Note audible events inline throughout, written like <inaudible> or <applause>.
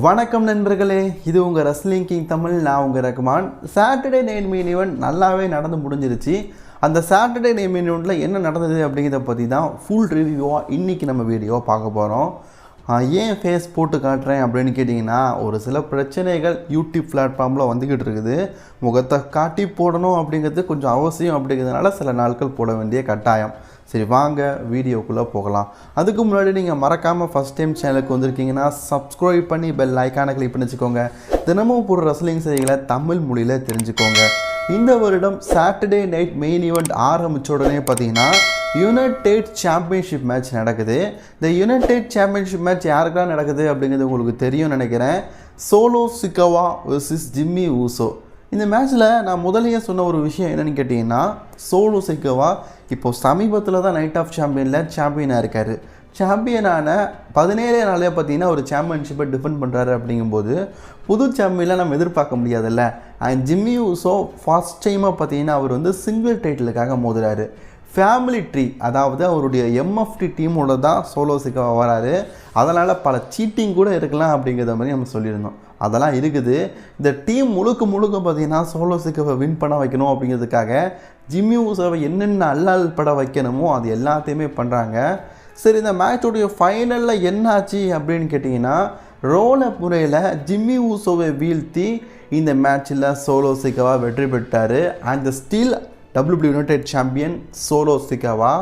வணக்கம் நண்பர்களே இது உங்கள் ரஸ்லிங் கிங் தமிழ் நான் உங்கள் Rahman. Saturday night main event நல்லாவே நடந்து முடிஞ்சிருச்சு. அந்த சாட்டர்டே நைட் மீன் ஈவெண்ட்டில் என்ன நடந்தது அப்படிங்கிறத பற்றி தான் ஃபுல் ரிவ்யூவாக இன்றைக்கி நம்ம வீடியோ பார்க்க போகிறோம் ஏன் ஃபேஸ் போட்டு காட்டுறேன் அப்படின்னு கேட்டிங்கன்னா ஒரு சில பிரச்சனைகள் யூடியூப் பிளாட்ஃபார்மில் வந்துக்கிட்டு இருக்குது. முகத்தை காட்டி போடணும் அப்படிங்கிறது கொஞ்சம் அவசியம் அப்படிங்கிறதுனால சில நாட்கள் போட வேண்டிய கட்டாயம். சரி வாங்க வீடியோக்குள்ளே போகலாம். அதுக்கு முன்னாடி நீங்கள் மறக்காமல் ஃபஸ்ட் டைம் சேனலுக்கு வந்திருக்கீங்கன்னா சப்ஸ்கிரைப் பண்ணி பெல் ஐக்கானை கிளிக் பண்ணி வச்சுக்கோங்க தினமும் போடுற ரெஸ்லிங் செய்திகளை தமிழ் மொழியில் தெரிஞ்சுக்கோங்க. இந்த வருடம் சாட்டர்டே நைட் மெயின் ஈவெண்ட் ஆரம்பித்த உடனே பார்த்தீங்கன்னா யுனைடெட் சாம்பியன்ஷிப் மேட்ச் நடக்குது. இந்த யுனைடெட் சாம்பியன்ஷிப் மேட்ச் யாருக்கெல்லாம் நடக்குது அப்படிங்கிறது உங்களுக்கு தெரியும்னு நினைக்கிறேன். Solo Sikoa vs Jimmy Uso இந்த மேட்ச்சில் நான் முதலையே சொன்ன ஒரு விஷயம் என்னென்னு கேட்டிங்கன்னா சோலோ சிக்கவா இப்போது சமீபத்தில் தான் நைட் ஆஃப் சாம்பியனில் சாம்பியனாக இருக்கார். சாம்பியனான பதினேழே நாளே பார்த்தீங்கன்னா ஒரு சாம்பியன்ஷிப்பை டிஃபெண்ட் பண்ணுறாரு அப்படிங்கும்போது புது சாம்பியனில் நம்ம எதிர்பார்க்க முடியாதுல்ல. அண்ட் ஜிம்மி ஊசோ ஃபர்ஸ்ட் டைமாக பார்த்தீங்கன்னா அவர் வந்து சிங்கிள் டைட்டிலுக்காக மோதுறாரு. ஃபேமிலி ட்ரீ அதாவது அவருடைய எம்எஃப்டி டீமோட தான் சோலோ சிக்கவா வராரு. அதனால் பல சீட்டிங் கூட இருக்கலாம் அப்படிங்கிற மாதிரி நம்ம சொல்லியிருந்தோம். அதெல்லாம் இருக்குது. இந்த டீம் முழுக்க முழுக்க பார்த்தீங்கன்னா சோலோ சிக்கவை வின் பண்ண வைக்கணும் அப்படிங்கிறதுக்காக ஜிம்மி ஊசோவை என்னென்ன அல்லால் பட வைக்கணுமோ அது எல்லாத்தையுமே பண்ணுறாங்க சரி இந்த மேட்சோடைய ஃபைனலில் என்னாச்சு அப்படின்னு கேட்டிங்கன்னா ரோல முறையில் ஜிம்மி ஊசோவை வீழ்த்தி இந்த மேட்ச்சில் சோலோ சிக்கவா வெற்றி பெற்றார். And still WW United champion Solo Sikoa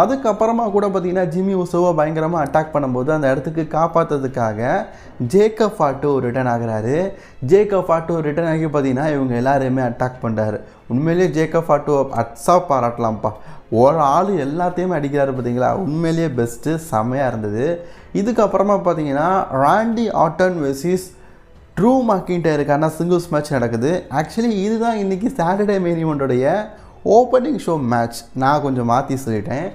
அதுக்கப்புறமா கூட பார்த்தீங்கன்னா ஜிம்மி உசோவை பயங்கரமாக அட்டாக் பண்ணும்போது அந்த இடத்துக்கு காப்பாற்றுறதுக்காக ஜேக்கப் ஃபாட்டோ ரிட்டர்ன் ஆகுறாரு. ஜேக்கப் ஃபாட்டோ ரிட்டர்ன் ஆகி பார்த்தீங்கன்னா இவங்க எல்லாரையுமே அட்டாக் பண்ணுறாரு உண்மையிலேயே ஜேக்கப் ஃபாட்டோ அட்ஸாக பாராட்டலாம்ப்பா. ஒரு ஆள் எல்லாத்தையுமே அடிக்கிறாரு பார்த்தீங்களா? உண்மையிலேயே பெஸ்ட்டு செம்மையாக இருந்தது. இதுக்கப்புறமா பார்த்தீங்கன்னா ராண்டி ஆட்டன் வெசிஸ் ட்ரூ மாக்கின்டருக்கான சிங்கிள்ஸ் மேட்ச் நடக்குது. ஆக்சுவலி இதுதான் இன்றைக்கி சாட்டர்டே மேரிமெண்டோடைய ஓப்பனிங் ஷோ மேட்ச் நான் கொஞ்சம் மாற்றி சொல்லிட்டேன்.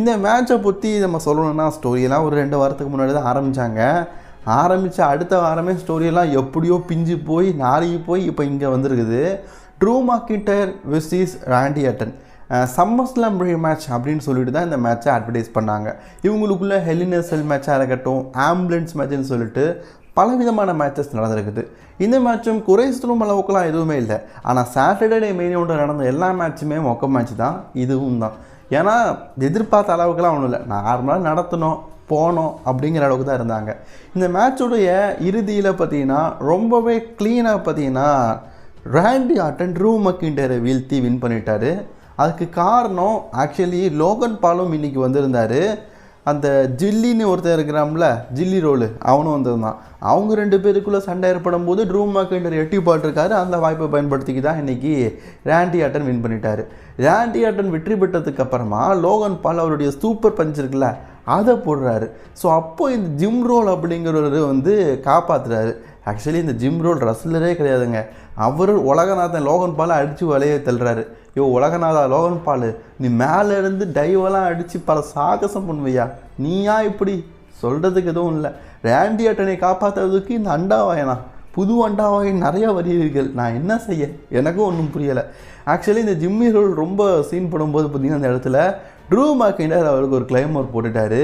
இந்த மேட்சை பற்றி நம்ம சொல்லணும்னா ஸ்டோரியெல்லாம் ஒரு ரெண்டு வாரத்துக்கு முன்னாடி தான் ஆரம்பித்தாங்க ஆரம்பித்த அடுத்த வாரமே ஸ்டோரியெல்லாம் எப்படியோ பிஞ்சு போய் நாளைக்கு போய் இப்போ இங்கே வந்திருக்குது. Drew McIntyre versus Randy Orton SummerSlam match அப்படின்னு சொல்லிட்டு தான் இந்த மேட்ச்சை அட்வர்டைஸ் பண்ணாங்க. இவங்களுக்குள்ள ஹெலினசல் மேட்சாக இருக்கட்டும் ஆம்புலன்ஸ் மேட்ச்னு சொல்லிட்டு பலவிதமான மேட்சஸ் நடந்திருக்குது. இந்த மேட்சும் குறை சொல்லும் அளவுக்குலாம் எதுவுமே இல்லை. ஆனால் சாட்டர்டே மெயின் ஒன்று நடந்த எல்லா மேட்சுமே மொக்க மேட்ச் தான். இதுவும் தான். ஏன்னா எதிர்பார்த்த அளவுக்குலாம் ஒன்றும் இல்லை. நார்மலாக நடத்தணும் போனோம் அப்படிங்கிற அளவுக்கு தான் இருந்தாங்க. இந்த மேட்சுடைய இறுதியில் பார்த்தீங்கன்னா ரொம்பவே க்ளீனாக பார்த்தீங்கன்னா ரேண்டி ஆட்டன் ட்ரூ மக்கிண்டரை வீழ்த்தி வின் பண்ணிட்டாரு. அதுக்கு காரணம் ஆக்சுவலி லோகன் பாலும் இன்றைக்கி வந்திருந்தார். அந்த ஜில்லின்னு ஒருத்தர் இருக்கிறாம்ல ஜில்லி ரோலு அவனும் வந்திருந்தான் அவங்க ரெண்டு பேருக்குள்ளே சண்டை ஏற்படும் போது ட்ரூ மேக்கண்டர் எட்டி பாட்டிருக்காரு அந்த வாய்ப்பை பயன்படுத்திக்கி தான் இன்றைக்கி ரேண்டி ஆட்டன் வின் பண்ணிட்டாரு. ரேண்டி ஆட்டன் வெற்றி பெற்றதுக்கு அப்புறமா லோகன் பால் அவருடைய சூப்பர் பஞ்ச் இருக்குல்ல அதை போடுறாரு. ஸோ அப்போது இந்த ஜிம் ரோல் அப்படிங்கிறவர் வந்து காப்பாற்றுறாரு ஆக்சுவலி இந்த ஜிம் ரோல் ரஸ்லரே கிடையாதுங்க. அவர் உலகநாதன் லோகன் பாலை அடித்து வலையை தள்ளுறாரு. யோ உலகநாதா லோகன் பால் நீ மேலே இருந்து டைவெல்லாம் அடித்து பல சாகசம் பண்ணுவையா? நீயா இப்படி? சொல்கிறதுக்கு எதுவும் இல்லை. ரேண்டி அட்டனை காப்பாற்றுறதுக்கு இந்த அண்டாவாயனா புது அண்டாவாய் நிறைய வருகிறீர்கள். நான் என்ன செய்ய? எனக்கும் ஒன்றும் புரியலை. ஆக்சுவலி இந்த ஜிம்மி ரோல் ரொம்ப சீன் படும்போது பார்த்தீங்கன்னா அந்த இடத்துல ட்ரூ மார்க்கிண்டர் அவருக்கு ஒரு கிளைமர் போட்டுட்டார்.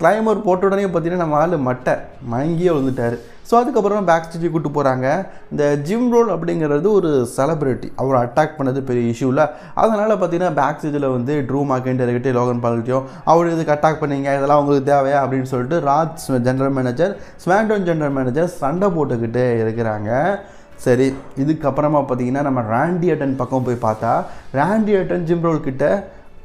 கிளைமர் போட்ட உடனே பார்த்தீங்கன்னா நம்ம ஆள் மட்டை மயங்கியே விழுந்துட்டார். ஸோ அதுக்கப்புறம் பேக் ஸ்டேஜ் கூட்டு போகிறாங்க இந்த ஜிம் ரோல் அப்படிங்கிறது ஒரு செலிப்ரிட்டி அவர் அட்டாக் பண்ணது பெரிய இஷ்யூ இல்லை. அதனால் பார்த்தீங்கன்னா பேக் ஸ்டேஜில் வந்து ட்ரூ மார்க்கெண்டர்கிட்டே லோகன் பால்கிட்டையும் அவர் இதுக்கு அட்டாக் பண்ணீங்க? இதெல்லாம் உங்களுக்கு தேவையா? அப்படின்னு சொல்லிட்டு ராஜ் ஜென்ரல் மேனேஜர் ஸ்மாண்டோன் ஜென்ரல் மேனேஜர் சண்டை போட்டுக்கிட்டே இருக்கிறாங்க. சரி இதுக்கப்புறமா பார்த்தீங்கன்னா நம்ம ராண்டி அட்டன் பக்கம் போய் பார்த்தா ராண்டி அட்டன் ஜிம் ரோல் கிட்ட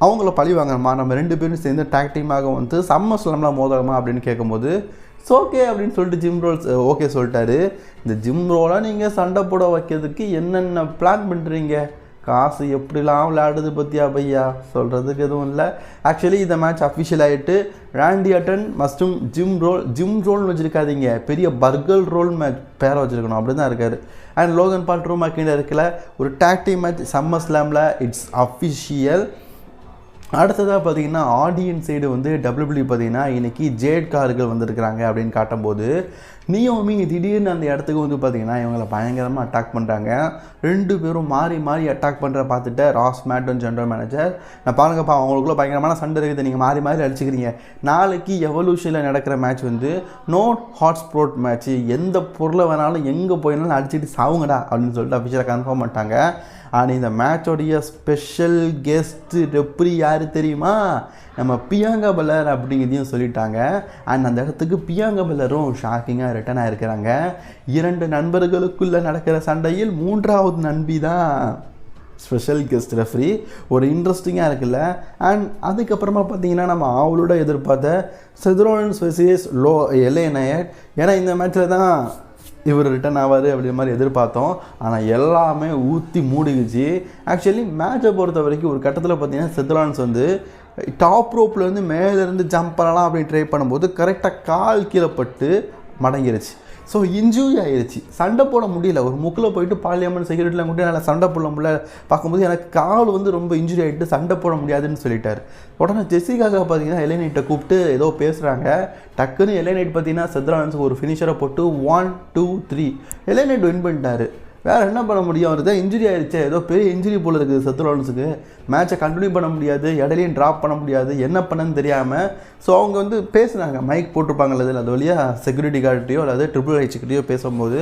அவங்கள பழி வாங்கணுமா? நம்ம ரெண்டு பேரும் சேர்ந்து டாக் டீமாக வந்து சம்மர் ஸ்லம்லாம் மோதலாமா அப்படின்னு கேட்கும்போது இட்ஸ் ஓகே அப்படின்னு சொல்லிட்டு ஜிம் ரோல்ஸ் ஓகே சொல்லிட்டாரு. இந்த ஜிம் ரோலாக நீங்கள் சண்டை போட வைக்கிறதுக்கு என்னென்ன பிளான் பண்ணுறீங்க காசு எப்படிலாம் விளையாடுது பற்றியா பையா? சொல்கிறதுக்கு எதுவும் இல்லை. ஆக்சுவலி இந்த மேட்ச் அஃபிஷியல் ஆகிட்டு ராண்டி அட்டன் மஸ்டும் ஜிம் ரோல் ஜிம் ரோல்னு வச்சுருக்காதீங்க. பெரிய பர்கல் ரோல் மேட்ச் பேரை வச்சுருக்கணும். அப்படி தான் இருக்கார். And Logan Paul room McIntyre இருக்கல ஒரு டாக் மேட்ச் சம்மர் ஸ்லாமில் இட்ஸ் அஃபிஷியல் அடுத்ததாக பார்த்தீங்கன்னா ஆடியன்ஸ் சைடு வந்து டபிள்யூபிள்யூ பார்த்தீங்கன்னா இன்றைக்கி ஜேட் கார்கள் வந்திருக்கிறாங்க அப்படின்னு காட்டும்போது நியோமி திடீர்னு அந்த இடத்துக்கு வந்து பார்த்தீங்கன்னா இவங்களை பயங்கரமாக அட்டாக் பண்ணுறாங்க ரெண்டு பேரும் மாறி மாறி அட்டாக் பண்ணுற பார்த்துட்டு ராஸ் மேட்டன் ஜென்ரல் மேனேஜர் நான் பாருங்கப்பா அவங்களுக்குள்ள பயங்கரமான சண்டை இருக்குது. நீங்கள் மாறி மாறி அடிச்சுக்கிறீங்க. நாளைக்கு எவல்யூஷனில் நடக்கிற மேட்ச் வந்து நோ ஹாட் ஸ்போர்ட் மேட்ச் எந்த பொருளை வேணாலும் எங்கே போயினாலும் அடிச்சுட்டு சாவுங்கடா அப்படின்னு சொல்லிட்டு அஃபிஷியலாக கன்ஃபார்ம் பண்ணிட்டாங்க. ஆனால் இந்த மேட்சோடைய ஸ்பெஷல் கெஸ்ட்டு ரெப்ரி யார் தெரியுமா? நம்ம பியாங்கா பல்லர் அப்படிங்கிறதையும் சொல்லிட்டாங்க. அண்ட் அந்த இடத்துக்கு பியாங்கா பல்லரும் ஷாக்கிங்காக ரிட்டர்ன் ஆகிருக்கிறாங்க இரண்டு நண்பர்களுக்குள்ளே நடக்கிற சண்டையில் மூன்றாவது நண்பி தான் ஸ்பெஷல் கெஸ்ட் ரெஃப்ரி ஒரு இன்ட்ரெஸ்டிங்காக இருக்குல்ல. அண்ட் அதுக்கப்புறமா பார்த்தீங்கன்னா நம்ம அவளோட எதிர்பார்த்த செத்ரோலன்ஸ் வெசிஸ் லோ எல்ஏ நயட் ஏன்னா இந்த மேட்ச்சில் தான் இவர் ரிட்டர்ன் ஆவார் அப்படின்ற மாதிரி எதிர்பார்த்தோம். ஆனால் எல்லாமே ஊற்றி மூடிக்குச்சு. ஆக்சுவலி மேட்சை பொறுத்த வரைக்கும் ஒரு கட்டத்தில் பார்த்தீங்கன்னா செத்துலான்ஸ் வந்து டாப் ரோப்லேருந்து மேலேருந்து ஜம்ப் பண்ணலாம் அப்படின்னு ட்ரை பண்ணும்போது கரெக்டாக கால் கீழே பட்டு மடங்கிருச்சு. ஸோ இன்ஜூரி ஆயிடுச்சு சண்டை போட முடியல. ஒரு முக்கில் போயிட்டு பார்லிமெண்ட் செக்யூரிட்டியில் கூட நல்லா சண்டை போட முடியல. பார்க்கும்போது எனக்கு கால் வந்து ரொம்ப இன்ஜுரி ஆகிட்டு சண்டை போட முடியாதுன்னு சொல்லிட்டார். உடனே ஜெசிகாக பார்த்தீங்கன்னா எலைனைட்டை கூப்பிட்டு ஏதோ பேசுகிறாங்க டக்குன்னு எலைனைட் பார்த்தீங்கன்னா செத்ரான்ஸுக்கு ஒரு ஃபினிஷரை போட்டு ஒன் டூ த்ரீ எலைனைட் வின் பண்ணிட்டாரு. வேறு என்ன பண்ண முடியும்? அவர் தான் இன்ஜுரி ஆயிடுச்சு ஏதோ பெரிய இன்ஜுரி போல் இருக்குது செத்துலான்ஸுக்கு மேட்சை கண்டினியூ பண்ண முடியாது. இடையிலையும் ட்ராப் பண்ண முடியாது. என்ன பண்ணன்னு தெரியாமல் ஸோ அவங்க வந்து பேசுனாங்க. மைக் போட்டிருப்பாங்கல்ல இதில் அது வழியாக செக்யூரிட்டி கார்ட்டையோ அல்லது ட்ரிபிள் ஹெச்கிட்டையோ பேசும்போது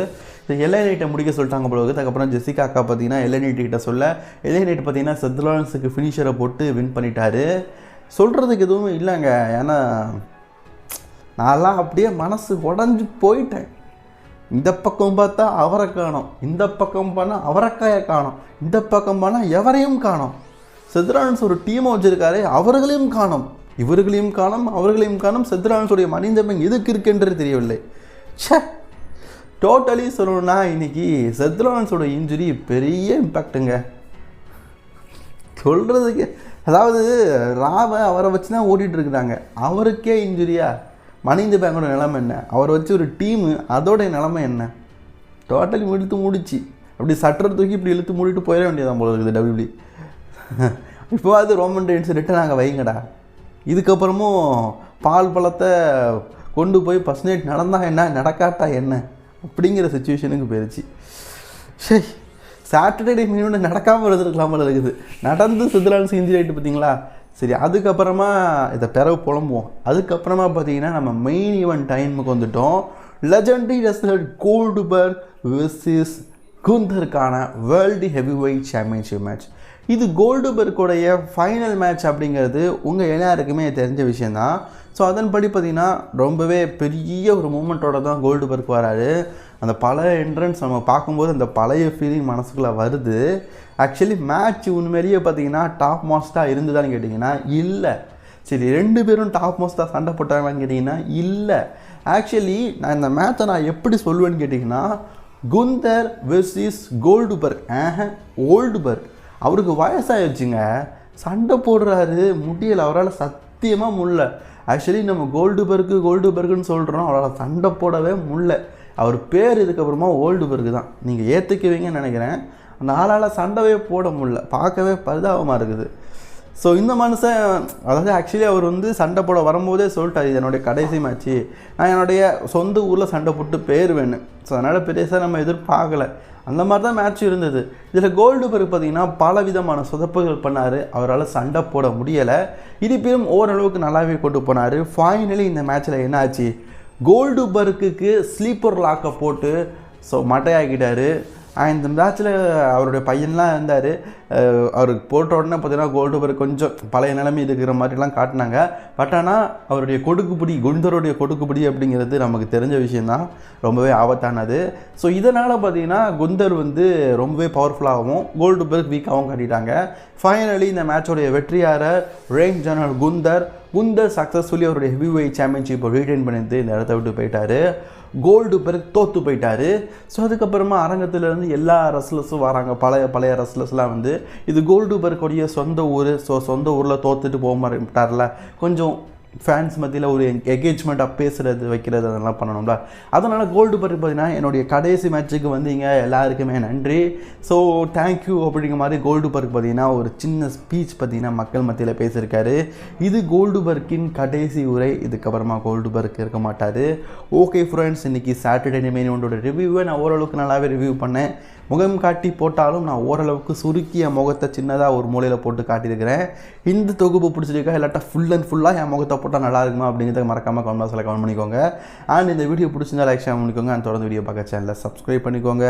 எல்ஐ நைட்டை முடிக்க சொல்லிட்டாங்க போல அதுக்கப்புறம் ஜெசிகா அக்கா பார்த்தீங்கன்னா எல்ஐ நைட் கிட்ட சொல்ல எல்ஐ நைட் பார்த்தீங்கன்னா செத்துலான்ஸுக்கு ஃபினிஷரை போட்டு வின் பண்ணிட்டாரு. சொல்கிறதுக்கு எதுவும் இல்லைங்க. ஏன்னா நான்லாம் அப்படியே மனசு உடஞ்சி போயிட்டேன். இந்த பக்கம் பார்த்தா அவரை காணும். இந்த பக்கம் பண்ணால் அவரைக்காயை காணோம். இந்த பக்கம் பண்ணால் எவரையும் காணோம். செத்ரான்ஸ் ஒரு டீமை வச்சுருக்காரு அவர்களையும் காணோம். இவர்களையும் காணும் அவர்களையும் காணும். செத்ரான்ஸுடைய மனிதமன் எதுக்கு இருக்குன்றது தெரியவில்லை. ச்சே! டோட்டலி சொல்லணும்னா இன்னைக்கு செத்ரான்ஸோட இன்ஜுரி பெரிய இம்பேக்ட்டுங்க சொல்கிறதுக்கு அதாவது ராவை அவரை வச்சு தான் ஓடிட்டு இருக்கிறாங்க. அவருக்கே இன்ஜுரியா மணிந்த பேங்கோட நிலைமை என்ன? அவரை வச்சு ஒரு டீமு அதோடைய நிலைமை என்ன? டோட்டலி இழுத்து முடிச்சு. அப்படி சட்டரை தூக்கி இப்படி இழுத்து மூடிட்டு போயிட வேண்டியதான் போல இருக்குது டபிள்யூடி <laughs> இப்போ அது ரோமன் ரெயின்ஸ் ரிட்டன் நாங்கள் வைங்கடா. இதுக்கப்புறமும் பால் பழத்தை கொண்டு போய் ஃபஸ்ட் நைட் நடந்தா என்ன நடக்காட்டா என்ன? அப்படிங்கிற சுச்சுவேஷனுக்கு போயிடுச்சு சரி சாட்டர்டே மீனோட நடக்காமல் இருந்திருக்கலாமல் இருக்குது. நடந்து சித்ரான்ஸ் இன்ஜுரி ஆகிட்டு பார்த்தீங்களா? சரி அதுக்கப்புறமா இதை பிறகு புலம்புவோம். அதுக்கப்புறமா பார்த்தீங்கன்னா நம்ம மெயின் ஈவெண்ட் டைமுக்கு வந்துட்டோம். லெஜண்டரி ரெஸ்லர் கோல்டுபர்க் விசிஸ் குந்தருக்கான world heavyweight championship match இது கோல்டுபர்க்குடைய ஃபைனல் மேட்ச் அப்படிங்கிறது உங்கள் எல்லாருக்குமே தெரிஞ்ச விஷயந்தான் ஸோ அதன்படி பார்த்திங்கன்னா ரொம்பவே பெரிய ஒரு மூமெண்ட்டோட தான் கோல்டுபர்க் வராரு. அந்த பழைய என்ட்ரன்ஸ் நம்ம பார்க்கும்போது அந்த பழைய ஃபீலிங் மனசுக்குள்ளே வருது. ஆக்சுவலி மேட்ச் உண்மையிலேயே பார்த்தீங்கன்னா டாப் மோஸ்ட்டாக இருந்துதான்னு கேட்டிங்கன்னா இல்லை. சரி ரெண்டு பேரும் டாப் மோஸ்ட்டாக சண்டை போட்டாங்களான்னு கேட்டிங்கன்னா இல்லை. ஆக்சுவலி நான் இந்த மேட்சை நான் எப்படி சொல்லுவேன்னு கேட்டிங்கன்னா குந்தர் வெர்சிஸ் கோல்டுபர்க். ஆஹ ஓல்டுபர்க். அவருக்கு வயசாகிடுச்சுங்க சண்டை போடுறாரு. முடியலை. அவரால் சத்தியமாக முடில ஆக்சுவலி நம்ம கோல்டுபர்க்கு கோல்டுபர்க்குன்னு சொல்கிறோம் அவரால் சண்டை போடவே முடில அவர் பேர் இதுக்கப்புறமா ஓல்டு பர்க்கு தான். நீங்கள் ஏற்றுக்குவீங்கன்னு நினைக்கிறேன். அந்த ஆளால் சண்டவே போட முடில பார்க்கவே பரிதாபமாக இருக்குது. ஸோ இந்த மனுஷன் அதாவது ஆக்சுவலி அவர் வந்து சண்டை போட வரும்போதே சொல்லிட்டார் இது என்னுடைய கடைசி மேட்ச்சு நான் என்னுடைய சொந்த ஊரில் சண்டை போட்டு பேர் வேணும் ஸோ அதனால் பெருசாக நம்ம எதிர்பார்க்கல. அந்த மாதிரி தான் மேட்ச் இருந்தது. இதில் கோல்டு பர்க் பார்த்தீங்கன்னா பல விதமான சொதப்புகள் பண்ணார். அவரால் சண்டை போட முடியலை. இருப்பினும் ஓரளவுக்கு நல்லாவே கொண்டு போனார். ஃபைனலி இந்த மேட்ச்சில் என்னாச்சு? கோல்டு பர்க்குக்கு ஸ்லீப்பர் லாக்கை போட்டு ஸோ மட்டையாக்கிட்டார். இந்த மேட்ச்சில் அவருடைய பையன்லாம் இருந்தார். அவருக்கு போட்ட உடனே பார்த்தீங்கன்னா கோல்டுபர்க் கொஞ்சம் பழைய நிலைமை இருக்கிற மாதிரிலாம் காட்டினாங்க. பட் ஆனால் அவருடைய கொடுக்குப்பிடி குண்டருடைய கொடுக்குப்பிடி அப்படிங்கிறது நமக்கு தெரிஞ்ச விஷயந்தான் ரொம்பவே ஆபத்தானது. ஸோ இதனால் பார்த்தீங்கன்னா குந்தர் வந்து ரொம்பவே பவர்ஃபுல்லாகவும் கோல்டுபர்க் வீக்காகவும் காட்டிட்டாங்க. ஃபைனலி இந்த மேட்சோடைய வெற்றியார ரேஞ்ச் ஜெனரல் குந்தர் குந்தர் சக்ஸஸ்ஃபுல்லி அவருடைய ஹெவி வெயிட் சாம்பியன்ஷிப்பை ரீடைன் பண்ணிட்டு இந்த இடத்த விட்டு போயிட்டாரு. கோல்டு பிறகு தோற்று போயிட்டாரு. ஸோ அதுக்கப்புறமா அரங்கத்துலேருந்து எல்லா ரஸ்லர்ஸும் வராங்க. பழைய பழைய ரஸ்லர்ஸ்லாம் வந்து இது கோல்டு பர்க்குடைய சொந்த ஊர். ஸோ சொந்த ஊரில் தோத்துட்டு போக மாட்டார்ல. கொஞ்சம் ஃபேன்ஸ் மத்தியில் ஒரு என்கேஜ்மெண்ட்டாக பேசுகிறது வைக்கிறது அதெல்லாம் பண்ணணும்ல. அதனால் கோல்டு பற்றி பார்த்தீங்கன்னா என்னுடைய கடைசி மேட்ச்சுக்கு வந்தீங்க. எல்லாருக்குமே நன்றி. ஸோ தேங்க்யூ அப்படிங்கிற மாதிரி கோல்டு பர்க் பார்த்தீங்கன்னா ஒரு சின்ன ஸ்பீச் பார்த்தீங்கன்னா மக்கள் மத்தியில் பேசியிருக்காரு. இது கோல்டு பர்க்கின் கடைசி உரை. இதுக்கப்புறமா கோல்டு பர்க் இருக்க மாட்டார் ஓகே ஃப்ரெண்ட்ஸ் இன்னைக்கு சாட்டர்டே நிமைனோட ரிவ்யூவை நான் ஓரளவுக்கு நல்லாவே ரிவ்யூ பண்ணேன். முகம் காட்டி போட்டாலும் நான் ஓரளவுக்கு சுருக்கிய முகத்தை சின்னதாக ஒரு மூலையில் போட்டு காட்டியிருக்கிறேன். இந்த தொகுப்பு பிடிச்சிருக்கா? இல்லாட்டா ஃபுல் அண்ட் ஃபுல்லாக என் முகத்தை போட்டால் நல்லா இருக்குமா அப்படிங்கிறத மறக்காமல் கமெண்ட் பாக்ஸில் கமெண்ட் பண்ணிக்கோங்க. அண்ட் இந்த வீடியோ பிடிச்சிருந்தா லைக் ஷேர் பண்ணிக்கோங்க. அண்ட் தொடர்ந்து வீடியோ பார்க்க சேனலில் சப்ஸ்கிரைப் பண்ணிக்கோங்க.